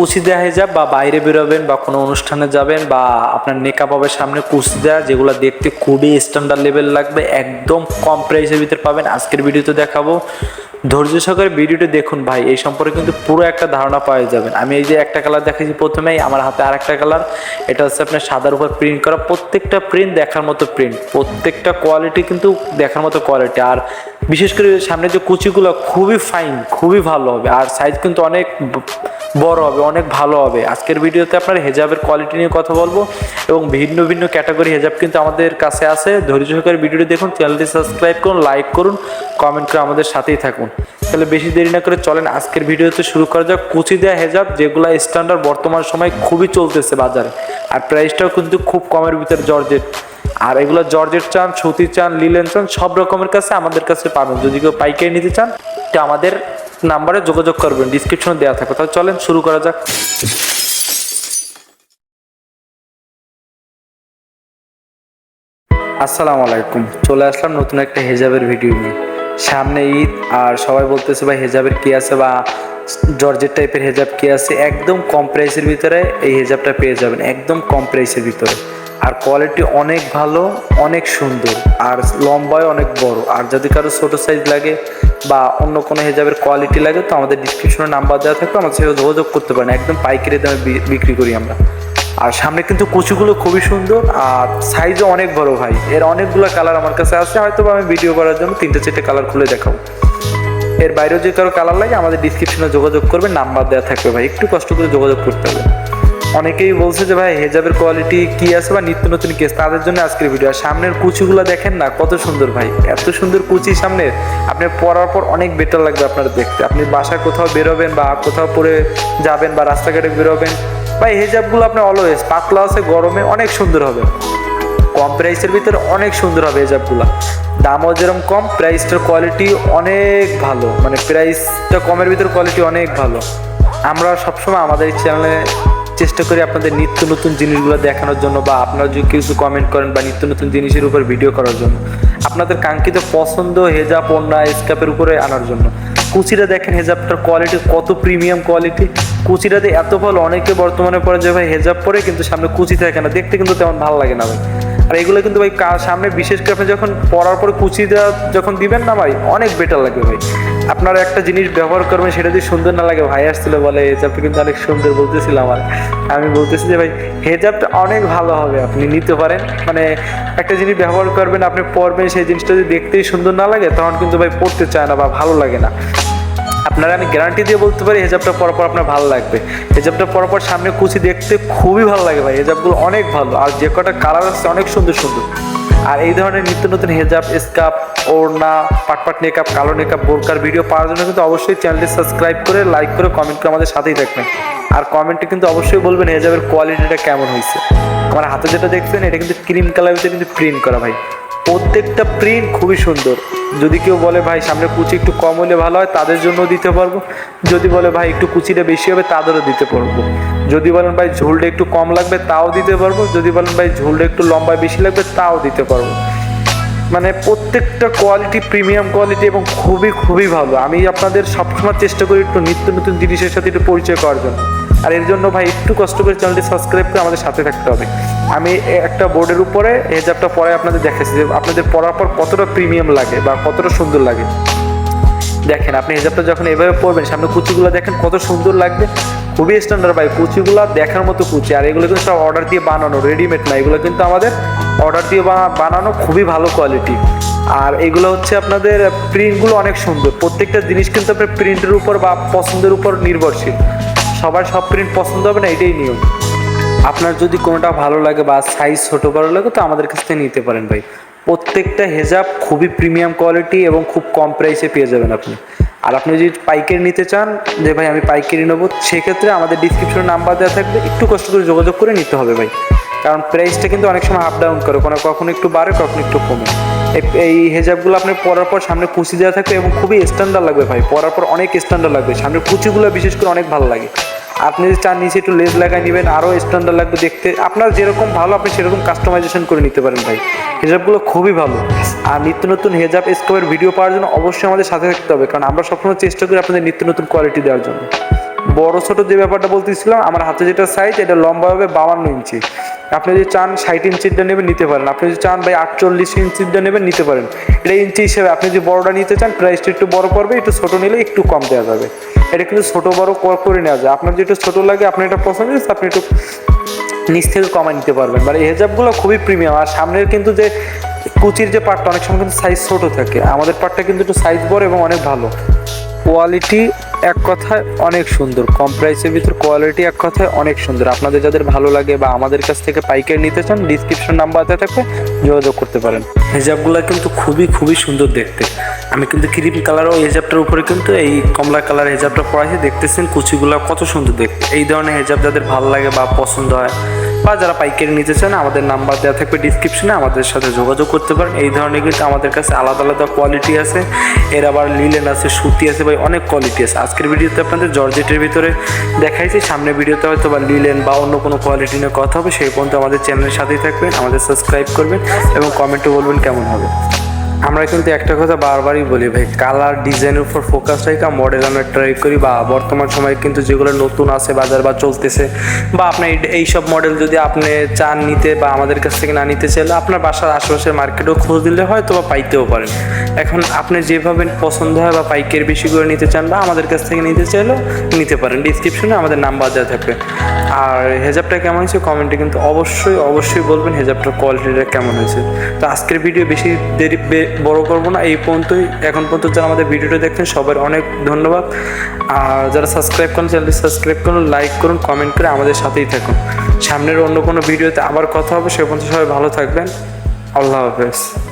কুচি দেওয়া হিজাব বা বাইরে বেরোবেন বা কোনো অনুষ্ঠানে যাবেন বা আপনার নেকাপ হবে সামনে কুচি দেওয়া যেগুলো দেখতে খুবই স্ট্যান্ডার্ড লেভেল লাগবে, একদম কম প্রাইসের ভিতরে পাবেন। আজকের ভিডিওতে দেখাবো। ধৈর্য সহকারে ভিডিওটি দেখুন ভাই, এই সম্পর্কে কিন্তু পুরো একটা ধারণা পাওয়া যাবেন। আমি এই যে একটা কালার দেখাচ্ছি প্রথমেই, আমার হাতে আর একটা কালার এটা হচ্ছে আপনার সাদার উপর প্রিন্ট করা। প্রত্যেকটা প্রিন্ট দেখার মতো প্রিন্ট প্রত্যেকটা কোয়ালিটি কিন্তু দেখার মতো কোয়ালিটি আর বিশেষ করে সামনে যে কুচিগুলো, খুবই ফাইন খুবই ভালো হবে। আর সাইজ কিন্তু অনেক বড় হবে, অনেক ভালো হবে। আজকের ভিডিওতে আপনার হেজাবের কোয়ালিটি নিয়ে কথা বলব এবং ভিন্ন ভিন্ন ক্যাটাগরি হেজাব কিন্তু আমাদের কাছে আছে। ধৈর্য সহকারে ভিডিওটি দেখুন চ্যানেলটি সাবস্ক্রাইব করুন লাইক করুন কমেন্ট করে আমাদের সাথেই থাকুন। তাহলে বেশি দেরি না করে চলেন, আজকের ভিডিওতে শুরু করা যাক কুচি দেওয়া হেজাব, যেগুলো স্ট্যান্ডার্ড বর্তমান সময় খুবই চলতেছে বাজারে। আর প্রাইসটাও কিন্তু খুব কমের ভিতরে জর্জেট। আর এগুলো জর্জেট চান, সুতি চান লিলেন চান, সব রকমের কাছে আমাদের কাছে পাবেন। যদি কেউ পাইকারি নিতে চান, তো আমাদের নাম্বারে যোগাযোগ করবেন ডিসক্রিপশনে দেওয়া থাকবে। তাহলে চলেন, শুরু করা যাক। আসসালামু আলাইকুম। চলে আসলাম নতুন একটা হেজাবের ভিডিও নিয়ে। সামনে ঈদ, আর সবাই বলতেছে, ভাই, হেজাবের কি আছে? বা জর্জেট টাইপের হেজাব কি আছে? একদম কম প্রাইসের ভিতরে এই হেজাবটা পেয়ে যাবেন, একদম কম প্রাইসের ভিতরে। আর কোয়ালিটি অনেক ভালো, অনেক সুন্দর, আর লম্বায় অনেক বড়। আর যদি কারও ছোটো সাইজ লাগে বা অন্য কোনো হেজাবের কোয়ালিটি লাগে তো আমাদের ডিসক্রিপশনে নাম্বার দেওয়া থাকবে আমাদের সাথে যোগাযোগ করতে পারেন একদম পাইকারি দামে বিক্রি করি আমরা। আর সামনে কিন্তু কুচিগুলো খুবই সুন্দর, আর সাইজও অনেক বড় ভাই। এর অনেকগুলো কালার আমার কাছে আছে হয়তো আমি ভিডিও করার জন্য তিনটে চারটে কালার খুলে দেখাবো। এর বাইরেও যদি কারও কালার লাগে, আমাদের ডিসক্রিপশনে যোগাযোগ করবে নাম্বার দেওয়া থাকবে ভাই। একটু কষ্ট করে যোগাযোগ করতে হবে। অনেকেই বলছে যে ভাই, হেজাবের কোয়ালিটি কি আছে বা নিত্য নতুন কেস তাদের জন্য আজকের ভিডিও আর সামনের কুচিগুলো দেখেন না, কত সুন্দর ভাই। এত সুন্দর কুচি সামনের আপনি পরার পর অনেক বেটার লাগবে আপনার দেখতে। আপনি বাসায় কোথাও বেরোবেন বা কোথাও পরে যাবেন বা রাস্তাঘাটে বেরোবেন বা হেজাবগুলো আপনার অলওয়েজ পাতলা আছে, গরমে অনেক সুন্দর হবে। কম প্রাইসের ভিতরে অনেক সুন্দর হবে হেজাবগুলো। দামও যেরকম কম প্রাইসটার কোয়ালিটি অনেক ভালো। মানে প্রাইসটা কমের ভিতরে কোয়ালিটি অনেক ভালো। আমরা সবসময় আমাদের চ্যানেলে চেষ্টা করি আপনাদের নিত্য নতুন জিনিসগুলো দেখানোর জন্য বা আপনারা যদি কিছু কমেন্ট করেন বা নিত্য নতুন জিনিসের উপর ভিডিও করার জন্য, আপনাদের কাঙ্ক্ষিত পছন্দ হেজাব ওড়না স্কাপের উপরে আনার জন্য। কুচিটা দেখেন হেজাবটার কোয়ালিটি কত প্রিমিয়াম কোয়ালিটি কুচিটাতে এত ভালো অনেকে বর্তমানে পরে যে ভাই হেজাব পরে কিন্তু সামনে কুচি থাকে না, দেখতে কিন্তু তেমন ভালো লাগে না ভাই। আর এগুলো কিন্তু ভাই সামনে বিশেষ করে আপনি যখন পরার পরে কুচি দেওয়া যখন দিবেন না ভাই, অনেক বেটার লাগবে ভাই। আপনারা একটা জিনিস ব্যবহার করবেন, সেটা যদি সুন্দর না লাগে, ভাই আসছিল বলে, হেজাবটা কিন্তু অনেক সুন্দর বলতেছিল আমার। আমি বলতেছি যে, ভাই, হেজাবটা অনেক ভালো হবে, আপনি নিতে পারেন। মানে একটা জিনিস ব্যবহার করবেন, আপনি পরবেন, সেই জিনিসটা যদি দেখতেই সুন্দর না লাগে, তখন কিন্তু ভাই পড়তে চায় না বা ভালো লাগে না। আপনারা আমি গ্যারান্টি দিয়ে বলতে পারি, হেজাবটা পরার পর আপনার ভালো লাগবে। হেজাবটা পরার পর সামনে কুচি দেখতে খুবই ভালো লাগে ভাই। হেজাবগুলো অনেক ভালো, আর যে কটা কালার আছে, অনেক সুন্দর সুন্দর। আর এই ধরনের নিত্য নতুন হেজাব স্কাপ ওড়না, পাটপাট মেকআপ কালো মেকআপ বোরকার ভিডিও পাওয়ার জন্য কিন্তু অবশ্যই চ্যানেলটি সাবস্ক্রাইব করে লাইক করে কমেন্ট করে আমাদের সাথেই থাকবেন। আর কমেন্টে কিন্তু অবশ্যই বলবেন হেজাবের কোয়ালিটিটা কেমন হয়েছে। আমার হাতে যেটা দেখছেন, এটা কিন্তু ক্রিম কালারের কিন্তু প্রিন্ট করা ভাই। প্রত্যেকটা প্রিন্ট খুবই সুন্দর। যদি কেউ বলে, ভাই, সামনে কুচি একটু কম হলে ভালো হয়, তাদের জন্য দিতে পারব। যদি বলে, ভাই, একটু কুচিটা বেশি হবে, তাদেরও দিতে পারব। যদি বলেন, ভাই, ঝোলটা একটু কম লাগবে, তাও দিতে পারব। যদি বলেন, ভাই, ঝোলটা একটু লম্বায় বেশি লাগবে, তাও দিতে পারব। মানে প্রত্যেকটা কোয়ালিটি প্রিমিয়াম কোয়ালিটি এবং খুবই খুবই ভালো। আমি আপনাদের সবসময় চেষ্টা করি একটু নিত্য নতুন জিনিসের সাথে একটু পরিচয় করার জন্য। আর এর জন্য, ভাই, একটু কষ্ট করে চ্যানেলটি সাবস্ক্রাইব করে আমাদের সাথে থাকতে হবে। আমি একটা বোর্ডের উপরে হেজাবটা পরে আপনাদের দেখাচ্ছি যে আপনাদের পরার পর কতটা প্রিমিয়াম লাগে বা কতটা সুন্দর লাগে। দেখেন, আপনি হেজাবটা যখন এভাবে পরবেন, সামনে কুচিগুলো দেখেন কত সুন্দর লাগবে। খুবই স্ট্যান্ডার্ড ভাই, কুচিগুলো দেখার মতো কুচি। আর এগুলো কিন্তু সব অর্ডার দিয়ে বানানো রেডিমেড না। এগুলো কিন্তু আমাদের অর্ডার দিয়ে বানানো খুবই ভালো কোয়ালিটি আর এগুলো হচ্ছে আপনাদের প্রিন্টগুলো অনেক সুন্দর। প্রত্যেকটা জিনিস কিন্তু আপনার প্রিন্টের উপর বা পছন্দের উপর নির্ভরশীল। সবার সব প্রিন্ট পছন্দ হবে না, এটাই নিয়ম। আপনার যদি কোনোটা ভালো লাগে বা সাইজ ছোট বড় লাগে, তো আমাদের কাছ থেকে নিতে পারেন ভাই। প্রত্যেকটা হেজাব খুবই প্রিমিয়াম কোয়ালিটি এবং খুব কম প্রাইসে পেয়ে যাবেন আপনি। আর আপনি যদি পাইকারি নিতে চান, যে ভাই আমি পাইকারি নেব, সেক্ষেত্রে আমাদের ডিসক্রিপশনে নাম্বার দেওয়া থাকবে। একটু কষ্ট করে যোগাযোগ করে নিতে হবে ভাই। কারণ প্রাইসটা কিন্তু অনেক সময় আপ ডাউন করে, কোনো কখনো একটু বাড়ে, কখনো একটু কমে। এই- এই হেজাবগুলো আপনি পরার পর সামনে কুচি দেওয়া থাকবে এবং খুবই স্ট্যান্ডার্ড লাগবে ভাই। পরার পর অনেক স্ট্যান্ডার্ড লাগবে। সামনে কুচিগুলো বিশেষ করে অনেক ভালো লাগে। আপনি যদি চান নিচে একটু লেস লাগাই নেবেন আরও স্ট্যান্ডার্ড লাগবে দেখতে। আপনার যেরকম ভালো, আপনি সেরকম কাস্টমাইজেশন করে নিতে পারেন ভাই। হেজাবগুলো খুবই ভালো। আর নিত্য নতুন হেজাব স্কোপের ভিডিও পাওয়ার জন্য অবশ্যই আমাদের সাথে থাকতে হবে, কারণ আমরা সবসময় চেষ্টা করি আপনাদের নিত্য নতুন কোয়ালিটি দেওয়ার জন্য। বড় ছোট যে ব্যাপারটা বলতেছিলাম, আমার হাতে যেটা সাইজ এটা লম্বা হবে বাউান্ন ইঞ্চি। আপনি যদি চান ষাট ইঞ্চিটা নেবেন, নিতে পারেন। আপনি যদি চান ভাই আটচল্লিশ ইঞ্চিটা নেবেন, নিতে পারেন। এটা ইঞ্চি হিসেবে আপনি যদি বড়টা নিতে চান প্রাইসটা একটু বড় পড়বে, একটু ছোটো নিলে একটু কম দেওয়া যাবে। এটা কিন্তু ছোটো বড় কর- নেওয়া যায়। আপনার যেটা ছোটো লাগে, আপনি এটা পছন্দ আপনি একটু নিচ থেকে কমায় নিতে পারবেন। মানে হেজাবগুলো খুবই প্রিমিয়াম আর সামনের কিন্তু যে কুচির যে পার্টটা অনেক সময় কিন্তু সাইজ ছোটো থাকে। আমাদের পার্টটা কিন্তু একটু সাইজ বড় এবং অনেক ভালো। কোয়ালিটি এক কথায় অনেক সুন্দর। কম প্রাইসের ভিতর কোয়ালিটি এক কথায় অনেক সুন্দর। আপনাদের যাদের ভালো লাগে বা আমাদের কাছ থেকে পাইকারি নিতে চান ডিসক্রিপশন নাম্বার দেওয়া থাকবে, যোগাযোগ করতে পারেন। হেজাবগুলো কিন্তু খুবই খুবই সুন্দর দেখতে। আমি কিন্তু ক্রিম কালার ও হেজাবটার উপরে কিন্তু এই কমলা কালার হেজাবটা পরাইছি। দেখতেছেন কুচিগুলো কত সুন্দর দেখতে। এই ধরনের হেজাব যাদের ভালো লাগে বা পছন্দ হয় বা যারা পাইকারি নিতে চান, আমাদের নাম্বার দেওয়া থাকবে ডিসক্রিপশনে আমাদের সাথে যোগাযোগ করতে পারেন। এই ধরনের কিন্তু আমাদের কাছে আলাদা আলাদা কোয়ালিটি আছে। এর আবার লিলেন আছে, সুতি আছে বা অনেক কোয়ালিটি আছে। আজকের ভিডিওতে আপনাদের জর্জেটের ভিতরে দেখাইছি। সামনে ভিডিওতে হয়তো বা লিলেন বা অন্য কোনো কোয়ালিটি নিয়ে কথা হবে, সেই পর্যন্ত আমাদের চ্যানেলের সাথেই থাকবেন, আমাদের সাবস্ক্রাইব করবেন এবং কমেন্টও বলবেন কেমন হবে। আমরা কিন্তু একটা কথা বারবারই বলি ভাই কালার ডিজাইনের উপর ফোকাস রেখে মডেল আমরা ট্রাই করি বা বর্তমান সময়ে কিন্তু যেগুলো নতুন আছে, বাজার বা চলতেছে বা আপনার এই- এইসব মডেল যদি আপনি চান নিতে বা আমাদের কাছ থেকে না নিতে চাইলে আপনার বাসার আশেপাশের মার্কেটেও খোঁজ দিলে হয়তো বা পাইতেও পারেন। এখন আপনি যেভাবে পছন্দ হয় বা পাইকের বেশি করে নিতে চান বা আমাদের কাছ থেকে নিতে চাইলেও নিতে পারেন। ডিসক্রিপশনে আমাদের নাম্বার দেওয়া থাকবে। আর হেজাবটা কেমন হয়েছে কমেন্টে কিন্তু অবশ্যই অবশ্যই বলবেন হেজাবটার কোয়ালিটিটা কেমন হয়েছে। তো আজকের ভিডিও বেশি দেরি বড় করব না, এই পর্যন্তই। এখন পর্যন্ত যারা আমাদের ভিডিওটা দেখছেন, সবার অনেক ধন্যবাদ। আর যারা সাবস্ক্রাইব করেন, চ্যানেলটি সাবস্ক্রাইব করুন লাইক করুন কমেন্ট করে আমাদের সাথেই থাকুন। সামনের অন্য কোনো ভিডিওতে আবার কথা হবে, সে পর্যন্ত সবাই ভালো থাকবেন। আল্লাহ হাফেজ।